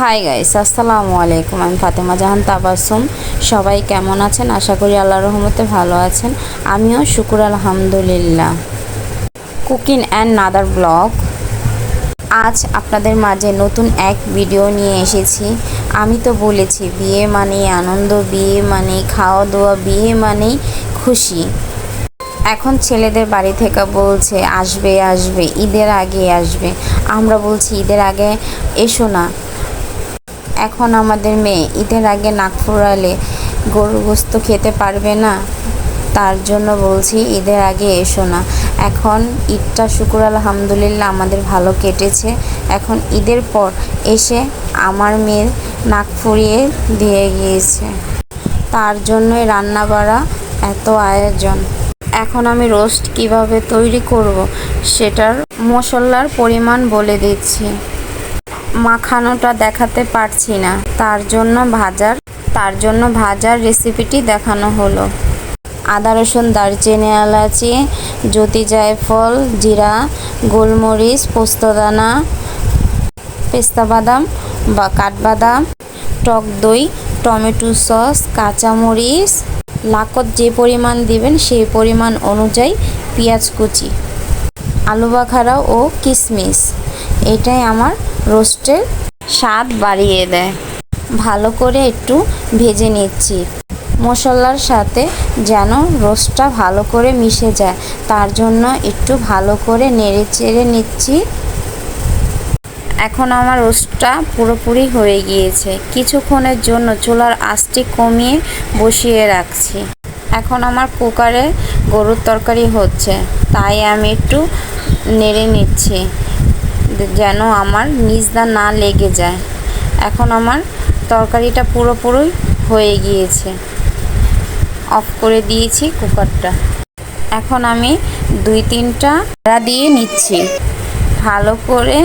Hi guys আসসালামু আলাইকুম আমি ফাতেমা জাহান তাবাসুম সবাই কেমন আছেন? আশা করি আল্লাহর রহমতে ভালো আছেন। আমিও শুকুর, আলহামদুলিল্লাহ। কুকিং অ্যান্ড নাদার ব্লগ আজ আপনাদের মাঝে নতুন এক ভিডিও নিয়ে এসেছি। আমি তো বলেছি, বিয়ে মানেই আনন্দ, বিয়ে মানে খাওয়া দাওয়া বিয়ে মানেই খুশি। এখন ছেলেদের বাড়ি থেকে বলছে, আসবে আসবে, ঈদের আগে আসবে। আমরা বলছি, ঈদের আগে এসো না। এখন আমাদের মেয়ে ঈদের আগে নাক ফুরালে গরু গোস্ত খেতে পারবে না। তার জন্য বলছি ঈদের আগে এসো না। এখন ঈদটা শুকুর আলহামদুলিল্লাহ আমাদের ভালো কেটেছে। এখন ঈদের পর এসে আমার মেয়ের নাক ফুরিয়ে দিয়ে গিয়েছে। তার জন্যই রান্না বাড়া এত আয়োজন। এখন আমি রোস্ট কীভাবে তৈরি করব সেটার মশলার পরিমাণ বলে দিচ্ছি। মাখানোটা দেখাতে পারছি না। তার জন্য ভাজার, তার জন্য ভাজার রেসিপিটি দেখানো হলো। আদা, রসুন, দারচিনি, এলাচি জ্যোতি জায়ফল জিরা, গোলমরিচ, পোস্তদানা, পেস্তা বাদাম বা কাঠবাদাম, টক দই, টমেটো সস, কাঁচামরিচ, লাকত যে পরিমাণ দিবেন সেই পরিমাণ অনুযায়ী পেঁয়াজ কুচি, আলু বাখারা ও কিশমিশ এটাই আমার রোস্টের স্বাদ বাড়িয়ে দেয়। ভালো করে একটু ভেজে নিচ্ছি। মশলার সাথে যেন রোস্টটা ভালো করে মিশে যায়, তার জন্য একটু ভালো করে নেড়ে চেড়ে নিচ্ছি। এখন আমার রোস্টটা পুরোপুরি হয়ে গিয়েছে। কিছুক্ষণের জন্য চুলার আঁচটি কমিয়ে বসিয়ে রাখছি। এখন আমার কুকারে গরুর তরকারি হচ্ছে, তাই আমি একটু নেড়ে নিচ্ছি। যেন আমার নিজদা না লেগে যায়। এখন আমার তরকারিটা পুরোপুরি হয়ে গিয়েছে। অফ করে দিয়েছি কুকারটা। এখন আমি দুই তিনটা নাড়া দিয়ে নিচ্ছি। ভালো করে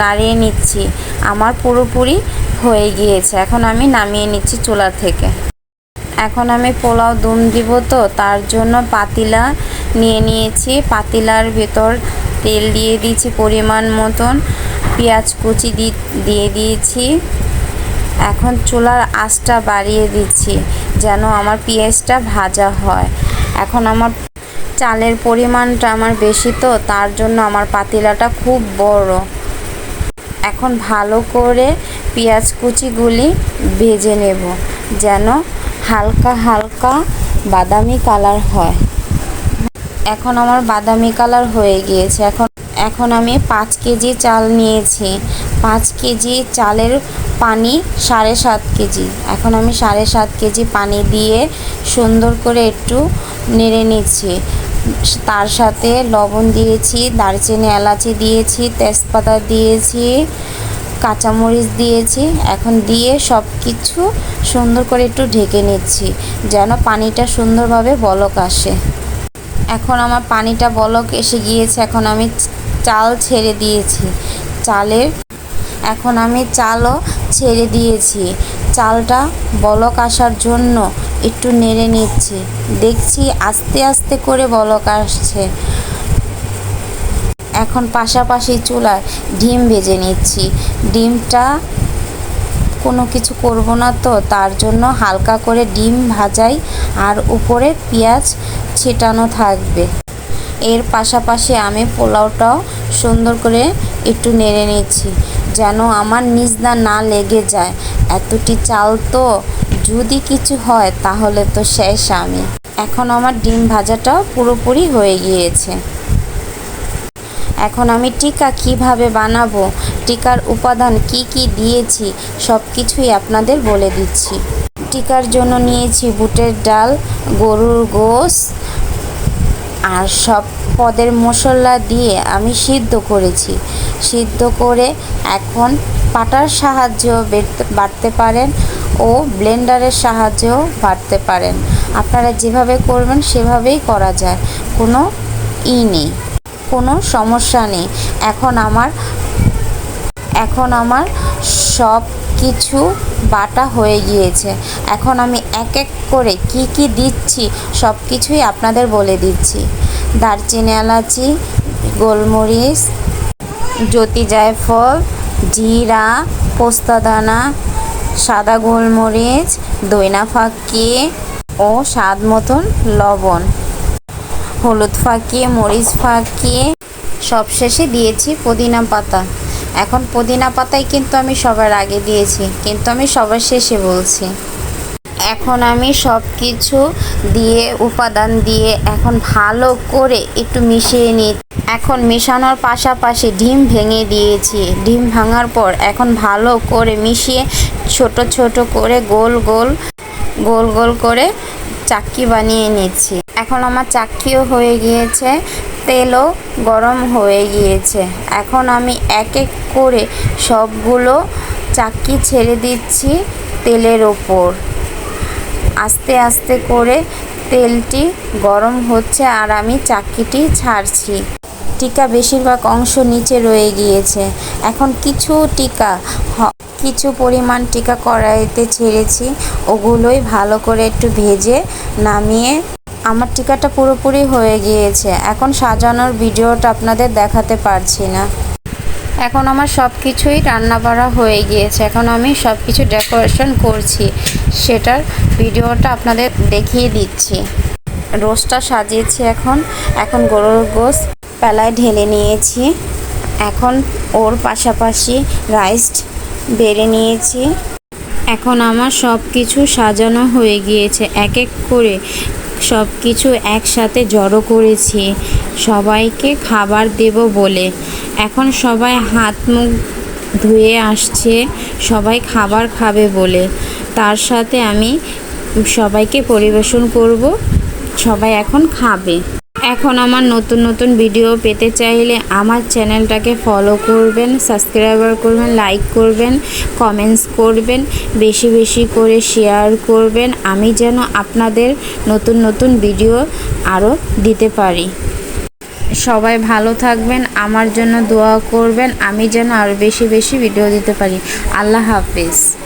নাড়িয়ে নিচ্ছি। আমার পুরোপুরি হয়ে গিয়েছে। এখন আমি নামিয়ে নিচ্ছি চুলা থেকে। এখন আমি পোলাও দুম দিব তো, তার জন্য পাতিলা নিয়ে নিয়েছি। পাতিলার ভেতর তেল দিয়ে দিয়েছি পরিমাণ মতন। পেঁয়াজ কুচি দিয়ে দিয়েছি। এখন চুলার আঁচটা বাড়িয়ে দিচ্ছি যেন আমার পেঁয়াজটা ভাজা হয়। এখন আমার চালের পরিমাণটা আমার বেশি তো, তার জন্য আমার পাতিলাটা খুব বড়। এখন ভালো করে পেঁয়াজ কুচিগুলি ভেজে নেব যেন হালকা হালকা বাদামি কালার হয়। এখন আমার বাদামি কালার হয়ে গিয়েছে। এখন এখন আমি পাঁচ কেজি চাল নিয়েছি। পাঁচ কেজি চালের পানি সাড়ে সাত কেজি। এখন আমি সাড়ে সাত কেজি পানি দিয়ে সুন্দর করে একটু নেড়ে নিচ্ছি। তার সাথে লবণ দিয়েছি, দারচিনি, এলাচি দিয়েছি, তেজপাতা দিয়েছি কাঁচামরিচ দিয়েছি। এখন দিয়ে সব কিছু সুন্দর করে একটু ঢেকে নিচ্ছি, যেন পানিটা সুন্দরভাবে বলক আসে। এখন আমার পানিটা বলক এসে গিয়েছে, এখন আমি চাল ছেড়ে দিয়েছি। চালের, এখন আমি চালও ছেড়ে দিয়েছি। চালটা বলক আসার জন্য একটু নেড়ে নিচ্ছি। দেখছি আস্তে আস্তে করে বলক আসছে। এখন পাশাপাশি চুলায় ডিম ভেজে নিচ্ছি। ডিমটা কোনো কিছু করব না তো, তার জন্য হালকা করে ডিম ভাজাই আর উপরে পেঁয়াজ ছিটানো থাকবে। এর পাশাপাশি আমি পোলাওটাও সুন্দর করে একটু নেড়ে নিচ্ছি, যেন আমার নিজদা না লেগে যায়। এতটি চাল তো যদি কিছু হয় তাহলে তো শেষ আমি। এখন আমার ডিম ভাজাটাও পুরোপুরি হয়ে গিয়েছে। এখন আমি টিকা কীভাবে বানাবো? টিকার উপাদান কি কি দিয়েছি? সব কিছুই আপনাদের বলে দিচ্ছি। টিকার জন্য নিয়েছি বুটের ডাল, গরুর গোস আর সব পদের মশলা দিয়ে আমি সিদ্ধ করেছি। সিদ্ধ করে এখন পাটার সাহায্যেও বাটতে পারেন ও ব্লেন্ডারের সাহায্যেও বাটতে পারেন। আপনারা যেভাবে করবেন সেভাবেই করা যায়। কোনো ই নেই। কোনো সমস্যা নেই। এখন আমার এখন আমার সব কিছু বাটা হয়ে গিয়েছে। এখন আমি এক এক করে কি কি দিচ্ছি সব কিছুই আপনাদের বলে দিচ্ছি। দারচিনি এলাচি, গোলমরিচ, জ্যোতি জায়ফল, জিরা, পোস্তাদানা, সাদা গোলমরিচ, দইনা ফাঁকি ও স্বাদ মতন লবণ। হলুদ ফাঁকিয়ে মরিচ ফাঁকিয়ে সবশেষে দিয়েছি পুদিনা পাতা। এখন পুদিনা পাতাই কিন্তু আমি সবার আগে দিয়েছি, কিন্তু আমি সবার শেষে বলছি। এখন আমি সব কিছু দিয়ে, উপাদান দিয়ে এখন ভালো করে একটু মিশিয়ে নিই। এখন মেশানোর পাশাপাশি ডিম ভেঙে দিয়েছি। ডিম ভাঙার পর এখন ভালো করে মিশিয়ে ছোট ছোট করে গোল গোল গোল গোল করে চাক্কি বানিয়ে নিচ্ছি। এখন আমার চাক্কিও হয়ে গিয়েছে, তেলও গরম হয়ে গিয়েছে। এখন আমি এক এক করে সবগুলো চাক্কি ছেড়ে দিচ্ছি তেলের ওপর। আস্তে আস্তে করে তেলটি গরম হচ্ছে আর আমি চাক্কিটি ছাড়ছি। টিকা বেশিরভাগ অংশ নিচে রয়ে গিয়েছে। এখন কিছু টিকা কিছু পরিমাণ টিকা কড়াইতে ছেড়েছি। ওগুলোই ভালো করে একটু ভেজে নামিয়ে আমার টিকাটা পুরোপুরি হয়ে গিয়েছে। এখন সাজানোর ভিডিওটা আপনাদের দেখাতে পারছি না। এখন আমার সব কিছুই রান্না বাড়া হয়ে গিয়েছে। এখন আমি সব কিছু ডেকোরেশন করছি। সেটার ভিডিওটা আপনাদের দেখিয়ে দিচ্ছি। রোস্টটা সাজিয়েছি এখন। এখন গরুর গোস পেলায় ঢেলে নিয়েছি। এখন ওর পাশাপাশি রাইস বেড়ে নিয়েছি। এখন আমার সব কিছু সাজানো হয়ে গিয়েছে। এক এক করে সব কিছু একসাথে জড়ো করেছি। সবাইকে খাবার দেব বলে। এখন সবাই হাত মুখ ধুয়ে আসছে, সবাই খাবার খাবে বলে। তার সাথে আমি সবাইকে পরিবেশন করব, সবাই এখন খাবে। এখন আমার নতুন নতুন ভিডিও পেতে চাইলে আমার চ্যানেলটাকে ফলো করবেন সাবস্ক্রাইবার করবেন লাইক করবেন কমেন্টস করবেন, বেশি বেশি করে শেয়ার করবেন। আমি যেন আপনাদের নতুন নতুন ভিডিও আরও দিতে পারি। সবাই ভালো থাকবেন, আমার জন্য দোয়া করবেন, আমি যেন আরও বেশি বেশি ভিডিও দিতে পারি। আল্লাহ হাফিজ।